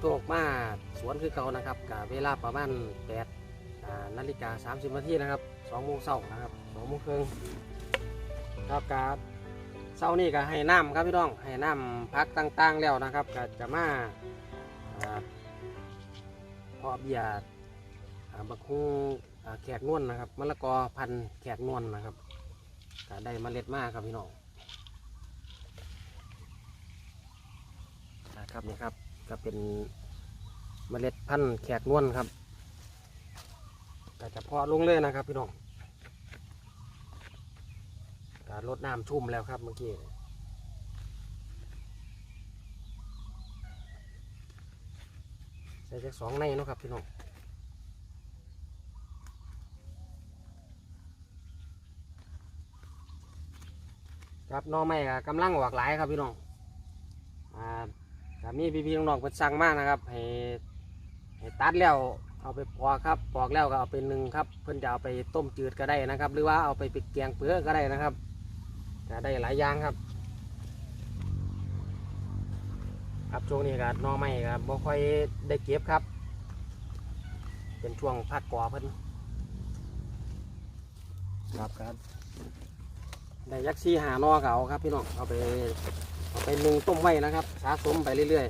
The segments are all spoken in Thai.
โชคมาสวนคือเก่านะครับกับเวลาประมาณ8นาฬิกา30นาทีนะครับ2โมงเช้านะครับ2โมงครึ่งครับกับเช้านี้ก็ให้น้ำครับพี่น้องให้น้ำพักต่างๆแล้วนะครับก็จะมาพาะเบียร์อ่าบักฮุงแขกนวลนะครับมะละกอพันแขกนวลนะครับก็ได้เมล็ดมากครับพี่น้องนะครับนี่ครับ ก็เป็นเมล็ดพันธุ์แขกนวลครับก็จะเพาะลงเลยนะครับพี่น้องการลดน้ำชุ่มแล้วครับเมื่อกี้ใส่แค่สองในนะครับพี่น้องครับน้องไม้ก็กำลังออกหลายครับพี่น้องอ่า ถ้ามีพี่ๆน้องๆเพิ่นสั่งมานะครับให้ให้ตัดแล้วเอาไปปอกครับปอกแล้วก็เอาไปนึ่งครับ เพิ่นจะเอาไปต้มจืดก็ได้นะครับ หรือว่าเอาไปไปแกงเปลือกก็ได้นะครับก็ได้หลายอย่างครับ ครับช่วงนี้ก็หน้อไม้ก็บ่ค่อยได้เก็บครับ เป็นช่วงพัดกอเพิ่นครับครับได้ยักษ์ซีหาหนอเก่าครับพี่น้องเอาไป เอาไปนึ่งต้มไว้นะครับสะสมไปเรื่อย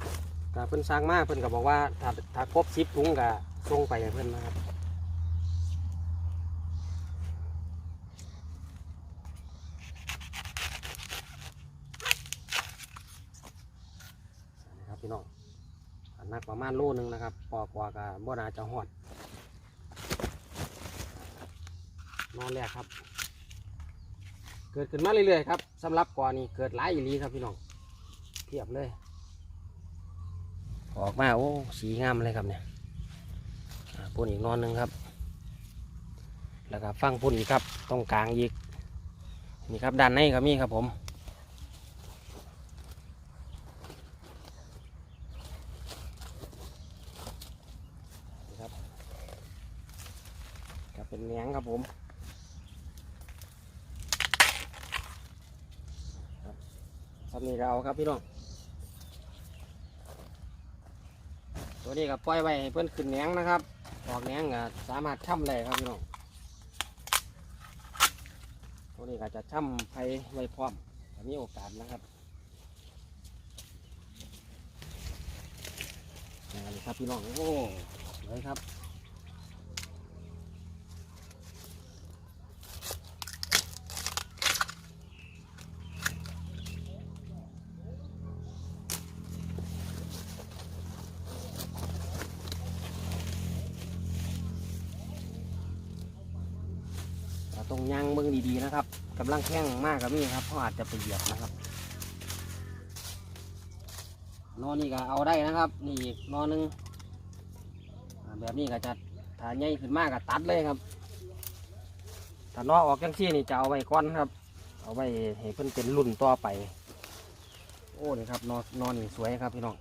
ๆก็เพิ่นสร้างมาเพิ่นก็บอกว่าถ้าถ้าครบสิบถุงก็ส่งไปให้เพิ่นนะครับนะครับพี่น้องอันหนักประมาณโลนึงนะครับปอกว่ากับบ่นาจะหอดนอนแรกครับ เกิดขึ้นมาเรื่อยๆครับสำหรับก่อนนี้เกิดหลายอีหลีครับพี่น้องเพียบเลย ออกมาโอ้สีงามเลยครับเนี่ยปุ่นอีกนอนหนึ่งครับ แล้วก็ฟังปุ่นอีกครับตรงกลางอีกนี่ครับด้านในก็มีครับผมนี่ครับเป็นแหนงครับผม สำนีเราครับพี่น้องตัวนี้ก็ปล่อยไว้ให้เพื่อนขึ้นแหนงนะครับออกแหนงก็สามารถช่ำได้ครับพี่น้องตัวนี้ก็จะช่ำไฟไว้พร้อมมีโอกาสนะครับนี่ครับพี่น้องโอ้เลยครับ ต้องย่างเบิ้งดีๆนะครับกำลังแข้งมากกับนี่ครับเพราะอาจจะไปเหยียบนะครับนอนนี่ก็เอาได้นะครับ นี่อีกนอนหนึงอ่าแบบนี้ก็จะถ้าใหญ่ขึ้นมากก็ตัดเลยครับถ้านอออกจังซี่นี่จะเอาไว้ก้อนครับ เอาไว้ให้เพิ่นเป็นรุ่นต่อไป โอ้นี่ครับนอนนอนนี่สวยครับพี่น้อง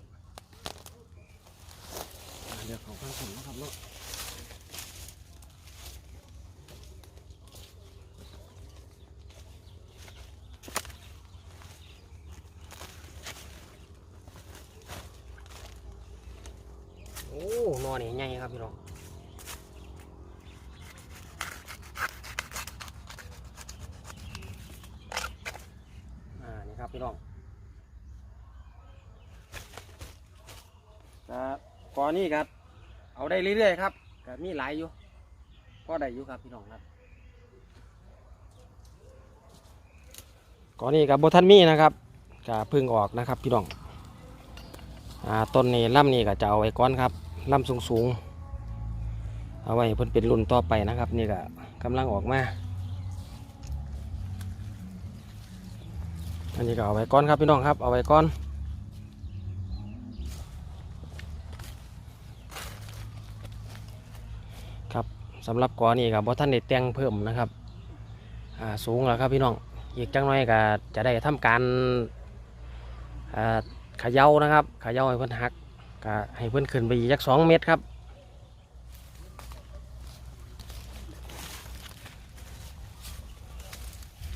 เดี๋ยวเขาข้างผมนะครับเนาะ โอ้นอนนี่ใหญ่ครับพี่น้องอ่านี่ครับพี่น้องก็ก่อนนี้ครับ เอาได้เรื่อยๆครับก็มีหลายอยู่ก็ได้อยู่ครับพี่น้องครับก่อนนี้กับบทันมีนะครับก็เพึ่งออกนะครับพี่น้องอ่าต้นนี้ลำนี้ก็จะเอาไว้ก้อนครับ ลำสูงสูงเอาไว้เพิ่นเป็นรุ่นต่อไปนะครับ นี่ก็กำลังออกมา อันนี้ก็เอาไว้ก้อนครับพี่น้องครับ เอาไว้ก้อนครับสำหรับกอนี่ครับบ่ท่านได้แต่งเพิ่มนะครับอ่าสูงแล้วครับพี่น้องอีกจังน้อยก็จะได้ทำการอ่าขย่านะครับขย่าให้เพิ่นหัก ก็ให้เพิ่อนขึ้นไปอีกจักสองเมตรครับ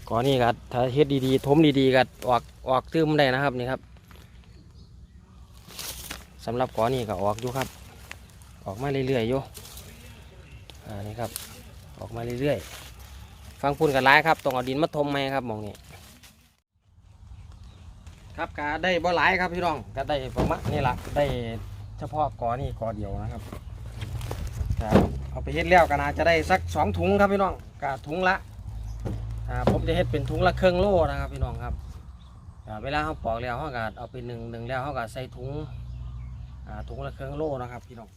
ก่อนนี้ก็ถ้าเฮ็ดดีๆทมดีๆก็ออกออกตื้มได้นะครับนี่ครับสำหรับก่อนนี้ก็ออกอยู่ครับ ออกมาเรื่อยๆอยู่อ่านี่ครับออกมาเรื่อยๆฟังพุ่นกันร้ายครับต้องเอาดินมาทมไหมครับมองนี้ ครับก็ได้บ่หลายครับพี่น้องก็ได้ประมาณนี่ละได้เฉพาะกอนี่กอเดียวนะครับก็เอาไปเฮ็ดแล้วก็น่าจะได้สักสองถุงครับพี่น้องก็ถุงละผมจะเฮ็ดเป็นถุงละเครื่องโลนะครับพี่น้องครับเวลาเขาปอกแล้วเขาก็เอาไปหนึ่งหนึ่งแล้วเขาก็ใส่ถุงถุงละเครื่องโลนะครับพี่น้อง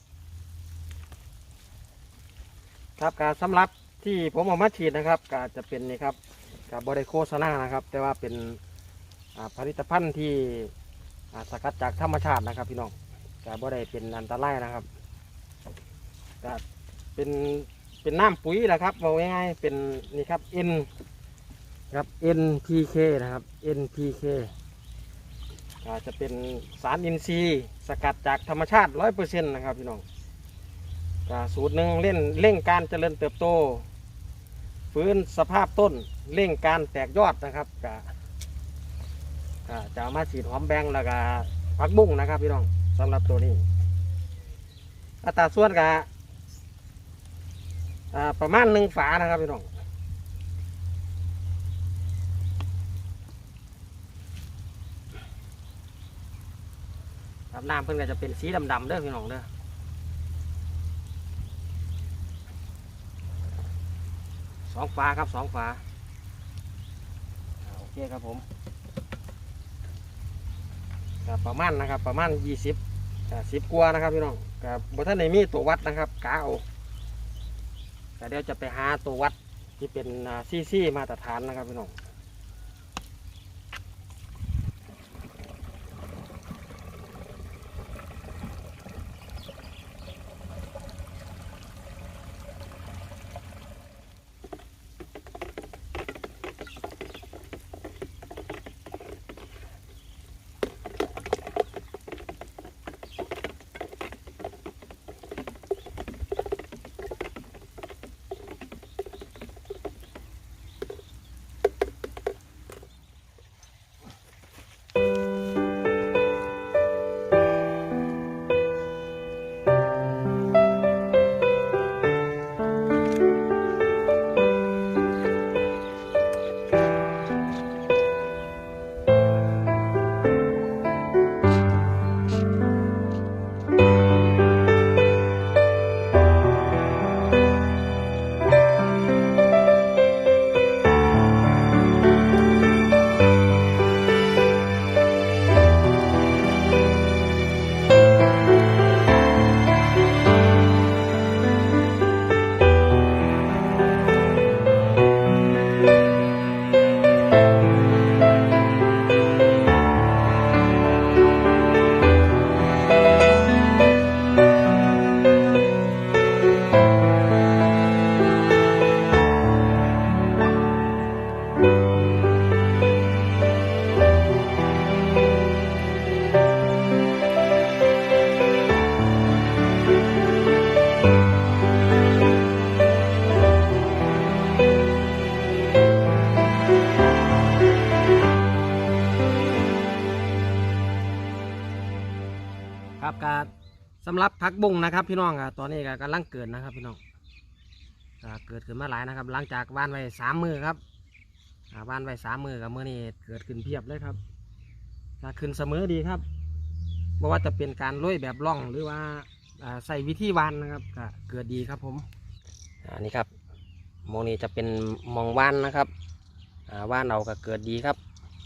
ครับการสำหรับที่ผมเอามาฉีดนะครับก็จะเป็นนี่ครับกับบริโฆษณานะครับ แต่ว่าเป็น ผลิตภัณฑ์ที่สกัดจากธรรมชาตินะครับ พี่น้องกับ่ได้เป็นอันตรายนะครับก็เป็นเป็นน้ำปุ๋ยแหละครับเอาง่ายๆเป็นนี่ครับ N ครับ NPK นะครับ NPK จะเป็นสารอินทรีย์ สกัดจากธรรมชาติ 100%นะครับพี่น้องสูตรหนึ่งเล่นเร่งการเจริญเติบโต ฟื้นสภาพต้นเร่งการแตกยอดนะครับ ก็จะเอามาฉีดหอมแบงแล้วก็ผักบุ้งนะครับพี่น้องสำหรับตัวนี้ อัตราส่วนกับประมาณหนึ่งฝานะครับพี่น้องครับน้ำเพิ่นก็จะเป็นสีดำๆเด้อพี่น้องเด้อสองฝาครับสองฝาโอเคครับผม ครับประมาณนะครับ ประมาณยี่สิบสิบกว่านะครับพี่น้องกับบท่านในมีตัววัดนะครับกาเอาแต่เดี๋ยวจะไปหาตัววัดที่เป็นซี่ซี่มาตรฐานนะครับพี่น้องำหรับผักบุ้งนะครับ พี่น้องอะตอนนี้ก็กำลังเกิดนะครับ พี่น้องเกิดขึ้นมาหลายนะครับ หลังจากบ้านไว้สามมือครับบ้านไว้สามมือกับมือนี้เกิดขึ้นเพียบเลยครับขึ้นเสมอดีครับไม่ว่าจะเป็นการลุยแบบล่องหรือว่าใส่วิธีวานนะครับเกิดดีครับผมอันนี้ครับมองนี้จะเป็นมองว่านนะครับอ่านเอาก็เกิดดีครับ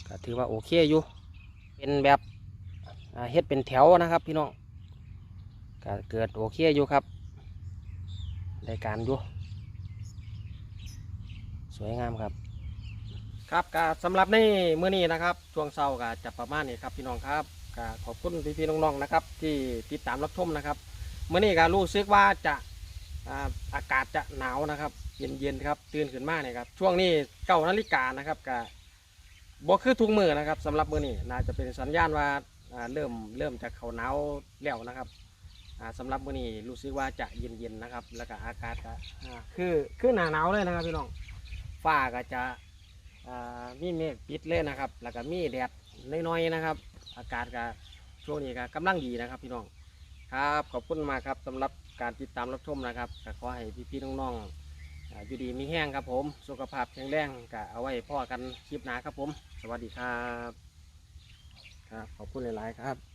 ก็ถือว่าโอเคอยู่ เป็นแบบเฮ็ดเป็นแถวนะครับ พี่น้อง ก็เกิดโอเคอยู่ครับรายการอยู่สวยงามครับ ครับก็สำหรับในมื้อนี้นะครับ ช่วงเช้าก็จะประมาณนี้ครับพี่น้องครับก็ขอบคุณพี่ๆน้องๆนะครับ ที่ติดตามรับชมนะครับมื้อนี้ก็รู้สึกว่าจะอากาศจะหนาวนะครับเย็นๆครับตื่นขึ้นมาเนี่ยครับช่วงนี้เก้านาฬิกานะครับก็บ่คือทุกมือนะครับสำหรับมื้อนี้น่าจะเป็นสัญญาณว่าอ่าเริ่มเริ่มจะเข้าหนาวแล้วนะครับ อ่าสำหรับมื้อนี้รู้สึกว่าจะเย็นๆนะครับ แล้วก็อากาศก็อ่าคือคือหนาหนาวเลยนะครับพี่น้องฟ้าก็จะอ่ามีเมฆปิดเลยนะครับ แล้วก็มีแดดน้อยๆนะครับ อากาศก็ช่วงนี้ก็กำลังดีนะครับพี่น้องครับขอบคุณมากครับสำหรับการติดตามรับชมนะครับก็ขอให้พี่ๆน้องๆอ่าอยู่ดีมีแห้งครับผมสุขภาพแข็งแรงก็เอาไว้พ่อกันคลิปหน้าครับผม สวัสดีครับ ครับขอบคุณหลายๆครับ